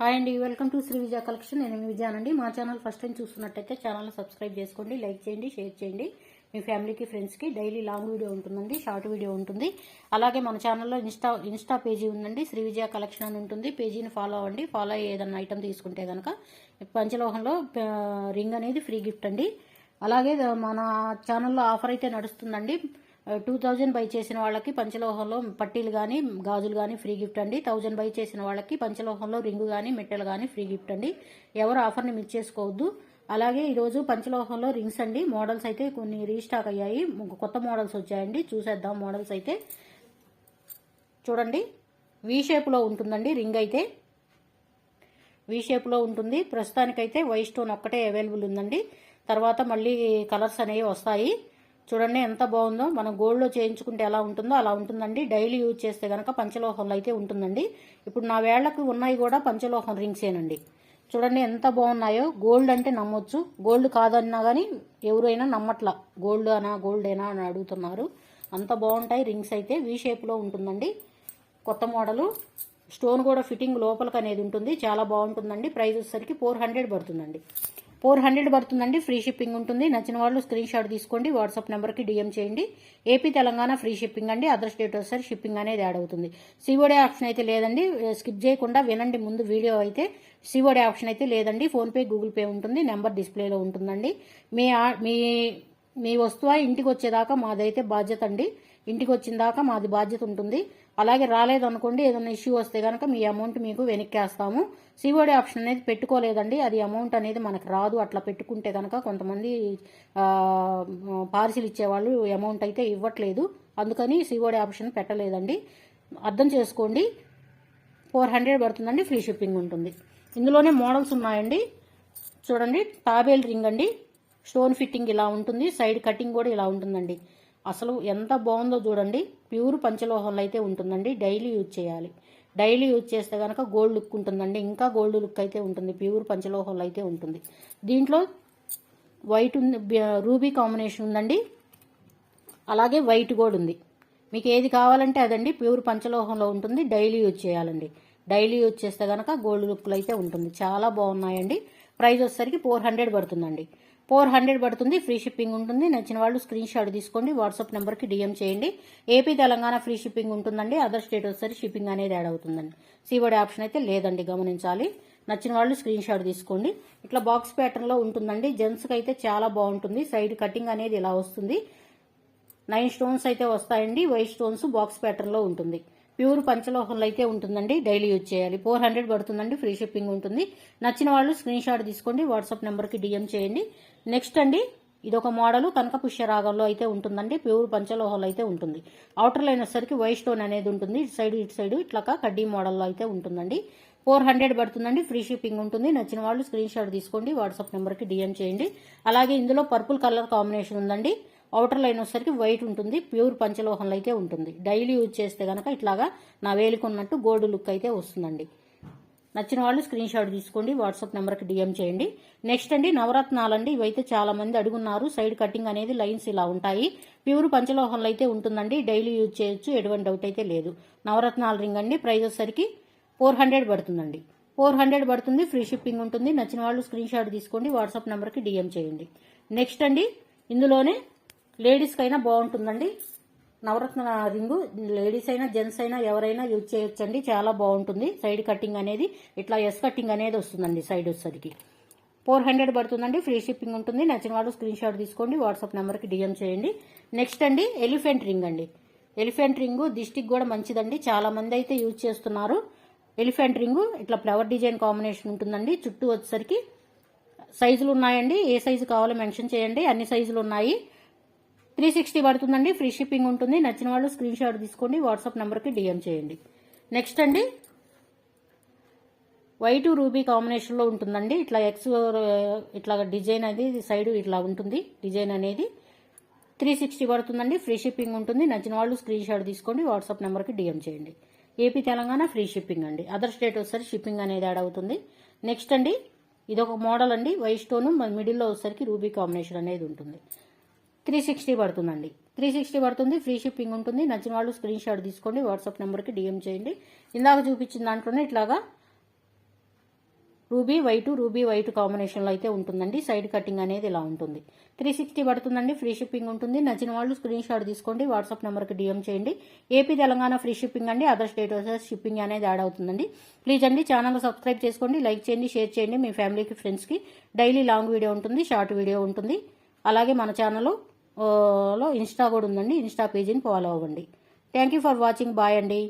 Hi అండి welcome to Shri Vijaya collection. నేను విజయానండి మా ఛానల్ ఫస్ట్ టైం చూస్తున్నట్టయితే ఛానల్ సబ్స్క్రైబ్ చేసుకోండి లైక్ చేయండి షేర్ చేయండి. మీ ఫ్యామిలీకి ఫ్రెండ్స్కి డైలీ లాంగ్ వీడియో ఉంటుందండి షార్ట్ వీడియో ఉంటుంది. అలాగే మన ఛానల్లో ఇన్స్టా ఇన్స్టా పేజీ ఉందండి శ్రీ విజయ కలెక్షన్ అని ఉంటుంది. పేజీని ఫాలో అవ్వండి. ఫాలో అయ్యి ఏదైనా ఐటమ్ తీసుకుంటే కనుక పంచలోహంలో రింగ్ అనేది ఫ్రీ గిఫ్ట్ అండి. అలాగే మన ఛానల్లో ఆఫర్ అయితే నడుస్తుందండి. టూ థౌజండ్ బై చేసిన వాళ్ళకి పంచలోహంలో పట్టీలు కానీ గాజులు కానీ ఫ్రీ గిఫ్ట్ అండి. థౌజండ్ బై చేసిన వాళ్ళకి పంచలోహంలో రింగు కానీ మెట్టెలు కానీ ఫ్రీ గిఫ్ట్ అండి. ఎవరు ఆఫర్ని మిస్ చేసుకోవద్దు. అలాగే ఈరోజు పంచలోహంలో రింగ్స్ అండి. మోడల్స్ అయితే కొన్ని రీస్టాక్ అయ్యాయి. కొత్త మోడల్స్ వచ్చాయండి. చూసేద్దాం మోడల్స్ అయితే. చూడండి. వీ షేప్లో ఉంటుందండి రింగ్ అయితే. వీ షేప్లో ఉంటుంది. ప్రస్తుతానికైతే వైట్ స్టోన్ ఒక్కటే అవైలబుల్ ఉందండి. తర్వాత మళ్ళీ కలర్స్ అనేవి వస్తాయి. చూడండి ఎంత బాగుందో. మనం గోల్డ్లో చేయించుకుంటే ఎలా ఉంటుందో అలా ఉంటుందండి. డైలీ యూజ్ చేస్తే కనుక పంచలోహంలో అయితే ఉంటుందండి. ఇప్పుడు నా వేళ్ళకు ఉన్నాయి కూడా పంచలోహం రింగ్సేనండి. చూడండి ఎంత బాగున్నాయో. గోల్డ్ అంటే నమ్మొచ్చు. గోల్డ్ కాదన్నా కానీ ఎవరైనా నమ్మట్లా. గోల్డ్ అనా గోల్డ్ ఏనా అని అడుగుతున్నారు. అంత బాగుంటాయి రింగ్స్ అయితే. వీ షేప్లో ఉంటుందండి. కొత్త మోడలు. స్టోన్ కూడా ఫిట్టింగ్ లోపలికి అనేది ఉంటుంది. చాలా బాగుంటుందండి. ప్రైస్ వచ్చేసరికి ఫోర్ హండ్రెడ్ పడుతుందండి. ఫోర్ హండ్రెడ్ పడుతుందండి. ఫ్రీ షిప్పింగ్ ఉంటుంది. నచ్చిన వాళ్ళు స్క్రీన్ షాట్ తీసుకోండి. వాట్సాప్ నెంబర్కి డిఎం చేయండి. ఏపీ తెలంగాణ ఫ్రీ షిప్పింగ్ అండి. అదర్ స్టేట్ వస్తారు షిప్పింగ్ అనేది యాడ్ అవుతుంది. సిఓడి ఆప్షన్ అయితే లేదండి. స్కిప్ చేయకుండా వినండి. ముందు వీడియో అయితే సిఓడి ఆప్షన్ అయితే లేదండి. ఫోన్పే గూగుల్ పే ఉంటుంది. నెంబర్ డిస్ప్లేలో ఉంటుందండి. మీ మీ మీ వస్తువు ఇంటికి వచ్చేదాకా మాదైతే బాధ్యత అండి. ఇంటికి వచ్చిన దాకా మాది బాధ్యత ఉంటుంది. అలాగే రాలేదనుకోండి ఏదైనా ఇష్యూ వస్తే కనుక మీ అమౌంట్ మీకు వెనక్కేస్తాము. సిఓడి ఆప్షన్ అనేది పెట్టుకోలేదండి. అది అమౌంట్ అనేది మనకు రాదు. అట్లా పెట్టుకుంటే కనుక కొంతమంది పార్సిల్ ఇచ్చేవాళ్ళు అమౌంట్ అయితే ఇవ్వట్లేదు. అందుకని సిఓడి ఆప్షన్ పెట్టలేదండి. అర్థం చేసుకోండి. ఫోర్ హండ్రెడ్ పడుతుందండి. ఫ్రీ షిప్పింగ్ ఉంటుంది. ఇందులోనే మోడల్స్ ఉన్నాయండి. చూడండి. టాబేల్ రింగ్ అండి. స్టోన్ ఫిట్టింగ్ ఇలా ఉంటుంది. సైడ్ కటింగ్ కూడా ఇలా ఉంటుందండి. అసలు ఎంత బాగుందో చూడండి. ప్యూర్ పంచలోహంలో అయితే ఉంటుందండి. డైలీ యూజ్ చేయాలి. డైలీ యూజ్ చేస్తే కనుక గోల్డ్ లుక్ ఉంటుందండి. ఇంకా గోల్డ్ లుక్ అయితే ఉంటుంది. ప్యూర్ పంచలోహంలో అయితే ఉంటుంది. దీంట్లో వైట్ ఉంది. రూబీ కాంబినేషన్ ఉందండి. అలాగే వైట్ కూడా ఉంది. మీకు ఏది కావాలంటే అదండి. ప్యూర్ పంచలోహంలో ఉంటుంది. డైలీ యూజ్ చేయాలండి. డైలీ యూజ్ చేస్తే కనుక గోల్డ్ లుక్లో అయితే ఉంటుంది. చాలా బాగున్నాయండి. ప్రైస్ వచ్చేసరికి ఫోర్ హండ్రెడ్ పడుతుందండి. ఫోర్ హండ్రెడ్ పడుతుంది ఫ్రీ షిప్పింగ్ ఉంటుంది. నచ్చిన వాళ్ళు స్క్రీన్ షాట్ తీసుకోండి వాట్సాప్ నెంబర్కి డిఎం చేయండి. ఏపీ తెలంగాణ ఫ్రీ షిప్పింగ్ ఉంటుందండి. అదర్ స్టేట్ వచ్చేసరికి షిప్పింగ్ అనేది యాడ్ అవుతుందండి. సీబడి ఆప్షన్ అయితే లేదండి గమనించాలి. నచ్చిన వాళ్ళు స్క్రీన్ షాట్ తీసుకోండి. ఇట్లా బాక్స్ ప్యాటర్న్లో ఉంటుందండి. జెంట్స్కి అయితే చాలా బాగుంటుంది. సైడ్ కటింగ్ అనేది ఇలా వస్తుంది. నైన్ స్టోన్స్ అయితే వస్తాయండి. వైట్ స్టోన్స్ బాక్స్ ప్యాటర్న్లో ఉంటుంది. ప్యూర్ పంచలోహంలో అయితే ఉంటుందండి. డైలీ యూజ్ చేయాలి. ఫోర్ హండ్రెడ్ పడుతుందండి. ఫ్రీ షిప్పింగ్ ఉంటుంది. నచ్చిన వాళ్ళు స్క్రీన్ షాట్ తీసుకోండి. వాట్సాప్ నెంబర్కి డిఎం చేయండి. నెక్స్ట్ అండి ఇదొక మోడల్. కనక పుష్య రాగంలో అయితే ఉంటుందండి. ప్యూర్ పంచలోహంలో అయితే ఉంటుంది. అవుటర్ లైన్ వచ్చేసరికి వైట్ స్టోన్ అనేది ఉంటుంది. ఇటు సైడ్ ఇటు సైడ్ ఇట్లా కడ్డీ మోడల్లో అయితే ఉంటుందండి. ఫోర్ హండ్రెడ్ పడుతుందండి. ఫ్రీ షిప్పింగ్ ఉంటుంది. నచ్చిన వాళ్ళు స్క్రీన్ షాట్ తీసుకోండి. వాట్సాప్ నెంబర్కి డిఎం చేయండి. అలాగే ఇందులో పర్పుల్ కలర్ కాంబినేషన్ ఉందండి. అవుటర్ లైన్ వచ్చేసరికి వైట్ ఉంటుంది ప్యూర్ పంచలోహంలో అయితే ఉంటుంది. డైలీ యూజ్ చేస్తే కనుక ఇట్లాగా నా వేలుకున్నట్టు గోల్డ్ లుక్ అయితే వస్తుందండి. నచ్చిన వాళ్ళు స్క్రీన్ షాట్ తీసుకోండి వాట్సాప్ నెంబర్కి డిఎం చేయండి. నెక్స్ట్ అండి నవరత్నాలండి. ఇవైతే చాలా మంది అడుగున్నారు సైడ్ కటింగ్ అనేది లైన్స్ ఇలా ఉంటాయి. ప్యూర్ పంచలోహంలో అయితే ఉంటుందండి డైలీ యూజ్ చేయొచ్చు ఎటువంటి డౌట్ అయితే లేదు. నవరత్నాల రింగ్ అండి ప్రైస్ వచ్చేసరికి ఫోర్ హండ్రెడ్ పడుతుందండి. ఫోర్ హండ్రెడ్ పడుతుంది ఫ్రీ షిప్పింగ్ ఉంటుంది. నచ్చిన వాళ్ళు స్క్రీన్ షాట్ తీసుకోండి వాట్సాప్ నెంబర్కి డిఎం చేయండి. నెక్స్ట్ అండి ఇందులోనే లేడీస్కి అయినా బాగుంటుందండి. నవరత్న రింగు లేడీస్ అయినా జెంట్స్ అయినా ఎవరైనా యూజ్ చేయొచ్చండి. చాలా బాగుంటుంది. సైడ్ కటింగ్ అనేది ఇట్లా ఎస్ కటింగ్ అనేది వస్తుందండి సైడ్ వచ్చేసరికి. ఫోర్ హండ్రెడ్ పడుతుందండి. ఫ్రీ షిప్పింగ్ ఉంటుంది. నచ్చిన వాళ్ళు స్క్రీన్ షాట్ తీసుకోండి. వాట్సాప్ నెంబర్కి డిఎం చేయండి. నెక్స్ట్ అండి ఎలిఫెంట్ రింగ్ అండి. ఎలిఫెంట్ రింగు దిష్టికి కూడా మంచిదండి. చాలా మంది అయితే యూజ్ చేస్తున్నారు. ఎలిఫెంట్ రింగు ఇట్లా ఫ్లవర్ డిజైన్ కాంబినేషన్ ఉంటుందండి. చుట్టూ వచ్చేసరికి సైజులు ఉన్నాయండి. ఏ సైజు కావాలో మెన్షన్ చేయండి. అన్ని సైజులు ఉన్నాయి. త్రీ సిక్స్టీ పడుతుందండి ఫ్రీ షిప్పింగ్ ఉంటుంది. నచ్చిన వాళ్ళు స్క్రీన్ షాట్ తీసుకోండి వాట్సాప్ నెంబర్కి డిఎం చేయండి. నెక్స్ట్ అండి వైట్ రూబీ కాంబినేషన్లో ఉంటుందండి. ఇట్లా ఎక్స్ ఇట్లా డిజైన్ అనేది సైడ్ ఇట్లా ఉంటుంది డిజైన్ అనేది. త్రీ సిక్స్టీ పడుతుందండి ఫ్రీ షిప్పింగ్ ఉంటుంది. నచ్చిన వాళ్ళు స్క్రీన్ షాట్ తీసుకోండి వాట్సాప్ నెంబర్కి డిఎం చేయండి. ఏపీ తెలంగాణ ఫ్రీ షిప్పింగ్ అండి. అదర్ స్టేట్ ఒకసారి షిప్పింగ్ అనేది యాడ్ అవుతుంది. నెక్స్ట్ అండి ఇదొక మోడల్ అండి. వైట్ స్టోన్ మిడిల్లో వచ్చేసరికి రూబీ కాంబినేషన్ అనేది ఉంటుంది. త్రీ సిక్స్టీ పడుతుందండి. త్రీ సిక్స్టీ పడుతుంది ఫ్రీ షిప్పింగ్ ఉంటుంది. నచ్చిన వాళ్ళు స్క్రీన్ షాట్ తీసుకోండి వాట్సాప్ నెంబర్కి డిఎం చేయండి. ఇందాక చూపించిన దాంట్లోనే ఇట్లాగా రూబీ వైట్ రూబీ వైట్ కాంబినేషన్లో అయితే ఉంటుందండి. సైడ్ కటింగ్ అనేది ఇలా ఉంటుంది. త్రీ సిక్స్టీ పడుతుందండి ఫ్రీ షిప్పింగ్ ఉంటుంది. నచ్చిన వాళ్ళు స్క్రీన్ షాట్ తీసుకోండి వాట్సాప్ నెంబర్కి డిఎం చేయండి. ఏపీ తెలంగాణ ఫ్రీ షిప్పింగ్ అండి. అదర్ స్టేట్ షిప్పింగ్ అనేది యాడ్ అవుతుందండి. ప్లీజ్ అండి ఛానల్ సబ్స్క్రైబ్ చేసుకోండి లైక్ చేయండి షేర్ చేయండి. మీ ఫ్యామిలీకి ఫ్రెండ్స్కి డైలీ లాంగ్ వీడియో ఉంటుంది షార్ట్ వీడియో ఉంటుంది. అలాగే మన ఛానల్ లో ఇన్స్టా కూడా ఉందండి. ఇన్స్టా పేజీని ఫాలో అవ్వండి. Thank you for watching bye అండి.